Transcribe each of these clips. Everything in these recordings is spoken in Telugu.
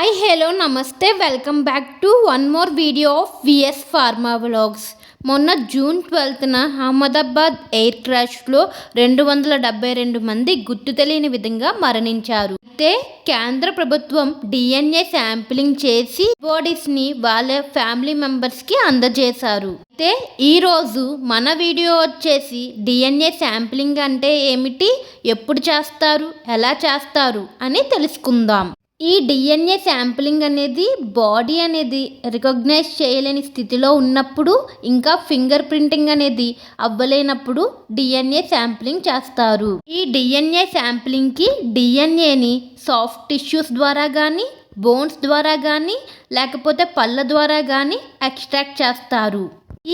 హాయ్ హలో నమస్తే welcome back to one more video of VS pharma vlogs మొన్న జూన్ ట్వెల్త్న అహ్మదాబాద్ ఎయిర్ క్రాష్లో రెండు వందల డెబ్బై రెండు మంది గుర్తు తెలియని విధంగా మరణించారు. అయితే కేంద్ర ప్రభుత్వం డిఎన్ఏ శాంపిలింగ్ చేసి బాడీస్ని వాళ్ళ ఫ్యామిలీ మెంబర్స్కి అందజేశారు. అయితే ఈరోజు మన వీడియో వచ్చేసి డిఎన్ఏ శాంప్లింగ్ అంటే ఏమిటి? ఎప్పుడు చేస్తారు? ఎలా చేస్తారు? అని తెలుసుకుందాం. ఈ డిఎన్ఏ శాంప్లింగ్ అనేది బాడీ అనేది రికగ్నైజ్ చేయలేని స్థితిలో ఉన్నప్పుడు ఇంకా ఫింగర్ ప్రింటింగ్ అనేది అవ్వలేనప్పుడు డిఎన్ఏ శాంప్లింగ్ చేస్తారు. ఈ డిఎన్ఏ శాంప్లింగ్కి డిఎన్ఏని సాఫ్ట్ టిష్యూస్ ద్వారా కానీ బోన్స్ ద్వారా కానీ లేకపోతే పళ్ళ ద్వారా కానీ ఎక్స్ట్రాక్ట్ చేస్తారు.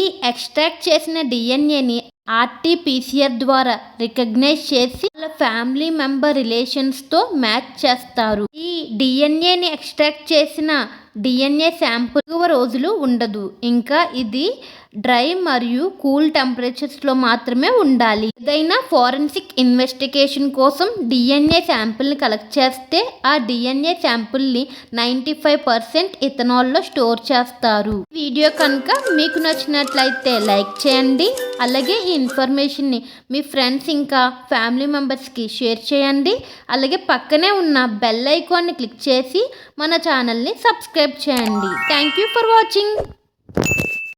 ఈ ఎక్స్ట్రాక్ట్ చేసిన డిఎన్ఏని ఆర్టీపీసీఆర్ ద్వారా రికగ్నైజ్ చేసి వాళ్ళ ఫ్యామిలీ మెంబర్ రిలేషన్స్తో మ్యాచ్ చేస్తారు. ఈ డిఎన్ఏని ఎక్స్ట్రాక్ట్ చేసిన డిఎన్ఏ శాంపుల్ ఎక్కువ రోజులు ఉండదు. ఇంకా ఇది డ్రై మరియు కూల్ టెంపరేచర్స్లో మాత్రమే ఉండాలి. ఏదైనా ఫారెన్సిక్ ఇన్వెస్టిగేషన్ కోసం డిఎన్ఏ శాంపిల్ని కలెక్ట్ చేస్తే ఆ డిఎన్ఏ శాంపుల్ని నైంటీ ఫైవ్ పర్సెంట్ ఇథనాల్లో స్టోర్ చేస్తారు. వీడియో కనుక మీకు నచ్చినట్లయితే లైక్ చేయండి. అలాగే ఈ ఇన్ఫర్మేషన్ని మీ ఫ్రెండ్స్ ఇంకా ఫ్యామిలీ మెంబర్స్కి షేర్ చేయండి. అలాగే పక్కనే ఉన్న బెల్ ఐకాన్ని క్లిక్ చేసి మన ఛానల్ని సబ్స్క్రైబ్ చేయండి. Thank you for watching.